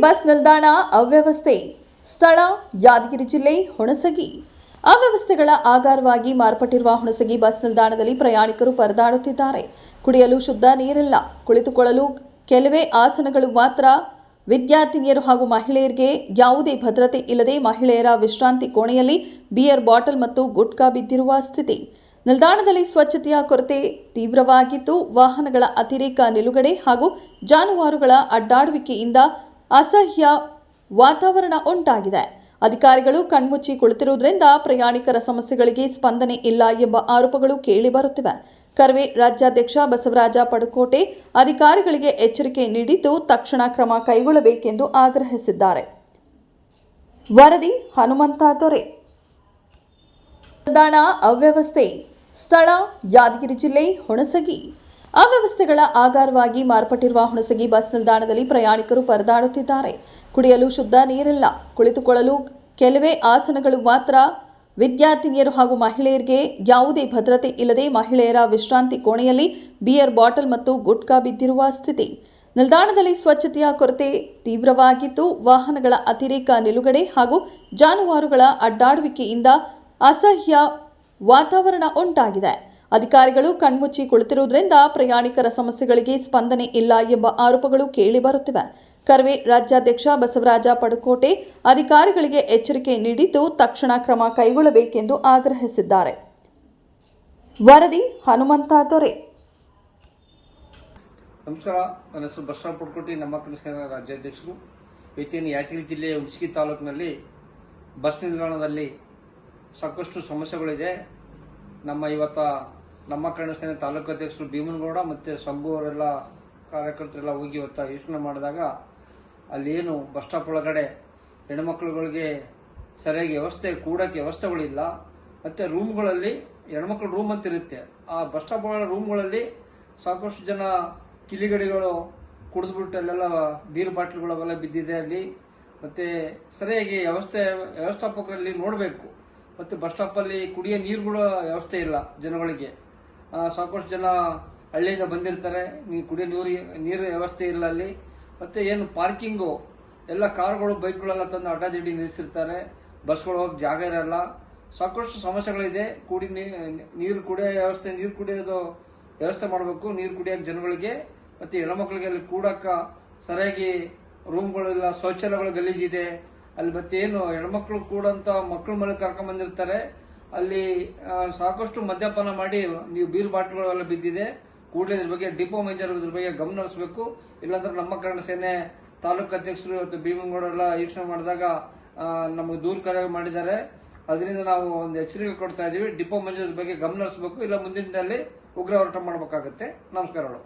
Bus ನಿಲ್ದಾಣ ಅವ್ಯವಸ್ಥೆ. ಸ್ಥಳ, ಯಾದಗಿರಿ ಜಿಲ್ಲೆ, ಹುಣಸಗಿ. ಅವ್ಯವಸ್ಥೆಗಳ ಆಗಾರವಾಗಿ ಮಾರ್ಪಟ್ಟಿರುವ ಹುಣಸಗಿ ಬಸ್ ನಿಲ್ದಾಣದಲ್ಲಿ ಪ್ರಯಾಣಿಕರು ಪರದಾಡುತ್ತಿದ್ದಾರೆ. ಕುಡಿಯಲು ಶುದ್ಧ ನೀರಿಲ್ಲ. ಕುಳಿತುಕೊಳ್ಳಲು ಕೆಲವೇ ಆಸನಗಳು ಮಾತ್ರ. ವಿದ್ಯಾರ್ಥಿನಿಯರು ಹಾಗೂ ಮಹಿಳೆಯರಿಗೆ ಯಾವುದೇ ಭದ್ರತೆ ಇಲ್ಲದೆ ಮಹಿಳೆಯರ ವಿಶ್ರಾಂತಿ ಕೋಣೆಯಲ್ಲಿ ಬಿಯರ್ ಬಾಟಲ್ ಮತ್ತು ಗುಟ್ಕಾ ಬಿದ್ದಿರುವ ಸ್ಥಿತಿ. ನಿಲ್ದಾಣದಲ್ಲಿ ಸ್ವಚ್ಛತೆಯ ಕೊರತೆ ತೀವ್ರವಾಗಿದ್ದು, ವಾಹನಗಳ ಅತಿರೇಕ ನಿಲುಗಡೆ ಹಾಗೂ ಜಾನುವಾರುಗಳ ಅಡ್ಡಾಡುವಿಕೆಯಿಂದ ಅಸಹ್ಯ ವಾತಾವರಣ ಉಂಟಾಗಿದೆ. ಅಧಿಕಾರಿಗಳು ಕಣ್ಮುಚ್ಚಿ ಕುಳಿತಿರುವುದರಿಂದ ಪ್ರಯಾಣಿಕರ ಸಮಸ್ಯೆಗಳಿಗೆ ಸ್ಪಂದನೆ ಇಲ್ಲ ಎಂಬ ಆರೋಪಗಳು ಕೇಳಿಬರುತ್ತಿವೆ ಕರ್ವೆ ರಾಜ್ಯಾಧ್ಯಕ್ಷ ಬಸವರಾಜ ಪಡುಕೋಟೆ ಅಧಿಕಾರಿಗಳಿಗೆ ಎಚ್ಚರಿಕೆ ನೀಡಿದ್ದು ತಕ್ಷಣ ಕ್ರಮ ಕೈಗೊಳ್ಳಬೇಕೆಂದು ಆಗ್ರಹಿಸಿದ್ದಾರೆ. ವರದಿ ಹನುಮಂತ ದೊರೆ. ಅವ್ಯವಸ್ಥೆ. ಸ್ಥಳ ಯಾದಗಿರಿ ಜಿಲ್ಲೆ ಹುಣಸಗಿ. ಅವ್ಯವಸ್ಥೆಗಳ ಆಗಾರವಾಗಿ ಮಾರ್ಪಟ್ಟಿರುವ ಹುಣಸಗಿ ಬಸ್ ನಿಲ್ದಾಣದಲ್ಲಿ ಪ್ರಯಾಣಿಕರು ಪರದಾಡುತ್ತಿದ್ದಾರೆ. ಕುಡಿಯಲು ಶುದ್ಧ ನೀರಿಲ್ಲ. ಕುಳಿತುಕೊಳ್ಳಲು ಕೆಲವೇ ಆಸನಗಳು ಮಾತ್ರ ವಿದ್ಯಾರ್ಥಿನಿಯರು ಹಾಗೂ ಮಹಿಳೆಯರಿಗೆ ಯಾವುದೇ ಭದ್ರತೆ ಇಲ್ಲದೆ ಮಹಿಳೆಯರ ವಿಶ್ರಾಂತಿ ಕೋಣೆಯಲ್ಲಿ ಬಿಯರ್ ಬಾಟಲ್ ಮತ್ತು ಗುಟ್ಕಾ ಬಿದ್ದಿರುವ ಸ್ಥಿತಿ. ನಿಲ್ದಾಣದಲ್ಲಿ ಸ್ವಚ್ಛತೆಯ ಕೊರತೆ ತೀವ್ರವಾಗಿದ್ದು, ವಾಹನಗಳ ಅತಿರೇಕ ನಿಲುಗಡೆ ಹಾಗೂ ಜಾನುವಾರುಗಳ ಅಡ್ಡಾಡುವಿಕೆಯಿಂದ ಅಸಹ್ಯ ವಾತಾವರಣ ಉಂಟಾಗಿದೆ. ಅಧಿಕಾರಿಗಳು ಕಣ್ಮುಚ್ಚಿ ಕುಳಿತಿರುವುದರಿಂದ ಪ್ರಯಾಣಿಕರ ಸಮಸ್ಯೆಗಳಿಗೆ ಸ್ಪಂದನೆ ಇಲ್ಲ ಎಂಬ ಆರೋಪಗಳು ಕೇಳಿಬರುತ್ತಿವೆ ಕರ್ವೆ ರಾಜ್ಯಾಧ್ಯಕ್ಷ ಬಸವರಾಜ ಪಡುಕೋಟೆ ಅಧಿಕಾರಿಗಳಿಗೆ ಎಚ್ಚರಿಕೆ ನೀಡಿದ್ದು ತಕ್ಷಣ ಕ್ರಮ ಕೈಗೊಳ್ಳಬೇಕೆಂದು ಆಗ್ರಹಿಸಿದ್ದಾರೆ. ವರದಿ ಹನುಮಂತ ದೊರೆ. ನಮಸ್ಕಾರ, ನನ್ನ ಹೆಸರು ಬಸವರಾಜ ಪಡುಕೋಟೆ, ನಮ್ಮ ಸೇನಾ ರಾಜ್ಯಾಧ್ಯಕ್ಷರು. ಇವತ್ತೇನು ಯಾದಗಿರಿ ಜಿಲ್ಲೆಯ ಹುಣಸಗಿ ತಾಲೂಕಿನಲ್ಲಿ ಬಸ್ ನಿಲ್ದಾಣದಲ್ಲಿ ಸಾಕಷ್ಟು ಸಮಸ್ಯೆಗಳಿದೆ. ನಮ್ಮ ಇವತ್ತ ನಮ್ಮ ಕನ್ನಡ ಸೇನೆ ತಾಲೂಕು ಅಧ್ಯಕ್ಷರು ಭೀಮನಗೌಡ ಮತ್ತೆ ಸಂಭು ಅವರೆಲ್ಲ ಕಾರ್ಯಕರ್ತರೆಲ್ಲ ಹೋಗಿ ಇವತ್ತ ಯೋಚನೆ ಮಾಡಿದಾಗ ಅಲ್ಲಿ ಏನು ಬಸ್ ಸ್ಟಾಪ್ ಒಳಗಡೆ ಹೆಣ್ಮಕ್ಳುಗಳಿಗೆ ಸರಿಯಾಗಿ ವ್ಯವಸ್ಥೆ, ಕೂಡಕ್ಕೆ ವ್ಯವಸ್ಥೆಗಳಿಲ್ಲ. ಮತ್ತೆ ರೂಮ್ಗಳಲ್ಲಿ ಹೆಣ್ಮಕ್ಳು ರೂಮ್ ಅಂತ ಇರುತ್ತೆ. ಆ ಬಸ್ ಸ್ಟಾಪ್ ಒಳಗಡೆ ರೂಮ್ಗಳಲ್ಲಿ ಸಾಕಷ್ಟು ಜನ ಕಿಲಿಗಡಿಗಳು ಕುಡಿದ್ಬಿಟ್ಟು ಅಲ್ಲೆಲ್ಲ ಬೀರು ಬಾಟ್ಲ್ಗಳು ಅವೆಲ್ಲ ಬಿದ್ದಿದೆ ಅಲ್ಲಿ. ಮತ್ತೆ ಸರಿಯಾಗಿ ವ್ಯವಸ್ಥೆ, ವ್ಯವಸ್ಥಾಪಕರಲ್ಲಿ ನೋಡಬೇಕು. ಮತ್ತೆ ಬಸ್ ಸ್ಟಾಪ್ ಅಲ್ಲಿ ಕುಡಿಯೋ ನೀರುಗಳ ವ್ಯವಸ್ಥೆ ಇಲ್ಲ ಜನಗಳಿಗೆ. ಸಾಕಷ್ಟು ಜನ ಹಳ್ಳಿಯಿಂದ ಬಂದಿರ್ತಾರೆ. ನೀರು ಕುಡಿಯೋ ನೀರು ನೀರು ವ್ಯವಸ್ಥೆ ಇಲ್ಲ ಅಲ್ಲಿ. ಮತ್ತೆ ಏನು ಪಾರ್ಕಿಂಗು, ಎಲ್ಲ ಕಾರ್ಗಳು, ಬೈಕ್ಗಳೆಲ್ಲ ತಂದು ಅಡ್ಡಾದಿಡ್ಡಿ ನಿಲ್ಲಿಸಿರ್ತಾರೆ. ಬಸ್ಗಳು ಹೋಗಿ ಜಾಗ ಇರಲ್ಲ. ಸಾಕಷ್ಟು ಸಮಸ್ಯೆಗಳಿದೆ. ಕುಡಿ ನೀರು ಕುಡಿಯೋ ವ್ಯವಸ್ಥೆ, ನೀರು ಕುಡಿಯೋದು ವ್ಯವಸ್ಥೆ ಮಾಡಬೇಕು. ನೀರು ಕುಡಿಯೋಕೆ ಜನಗಳಿಗೆ ಮತ್ತೆ ಹೆಣ್ಮಕ್ಳಿಗೆ ಅಲ್ಲಿ ಕೂಡಕ್ಕೆ ಸರಿಯಾಗಿ ರೂಮ್ಗಳೆಲ್ಲ ಶೌಚಾಲಯಗಳು ಗಲೀಜಿದೆ ಅಲ್ಲಿ ಮತ್ತೆ ಏನು ಹೆಣ್ಮಕ್ಳು ಕೂಡಂತ ಮಕ್ಕಳ ಮನೆ ಕರ್ಕೊಂಡ್ ಬಂದಿರ್ತಾರೆ. ಅಲ್ಲಿ ಸಾಕಷ್ಟು ಮದ್ಯಪಾನ ಮಾಡಿ ನೀವು ಬೀರ್ ಬಾಟ್ಲ್ಗಳೆಲ್ಲ ಬಿದ್ದಿದೆ. ಕೂಡಲೇ ಇದ್ರ ಬಗ್ಗೆ ಡಿಪೋ ಮೇಜರ್ ಇದ್ರ ಬಗ್ಗೆ ಗಮನ ಹರಿಸಬೇಕು. ಇಲ್ಲಾಂದ್ರೆ ನಮ್ಮ ಕನ್ನಡ ಸೇನೆ ತಾಲೂಕು ಅಧ್ಯಕ್ಷರು ಇವತ್ತು ಭೀಮನಗೌಡ ಯೋಚನೆ ಮಾಡಿದಾಗ ನಮಗೆ ದೂರ ಕರೆ ಮಾಡಿದ್ದಾರೆ. ಅದರಿಂದ ನಾವು ಒಂದು ಎಚ್ಚರಿಕೆ ಕೊಡ್ತಾ ಇದೀವಿ. ಡಿಪೋ ಮೇಜರ್ ಬಗ್ಗೆ ಗಮನ ಹರಿಸಬೇಕು. ಇಲ್ಲ ಮುಂದಿನದಲ್ಲಿ ಉಗ್ರ ಹೋರಾಟ ಮಾಡಬೇಕಾಗುತ್ತೆ ನಮಸ್ಕಾರಗಳು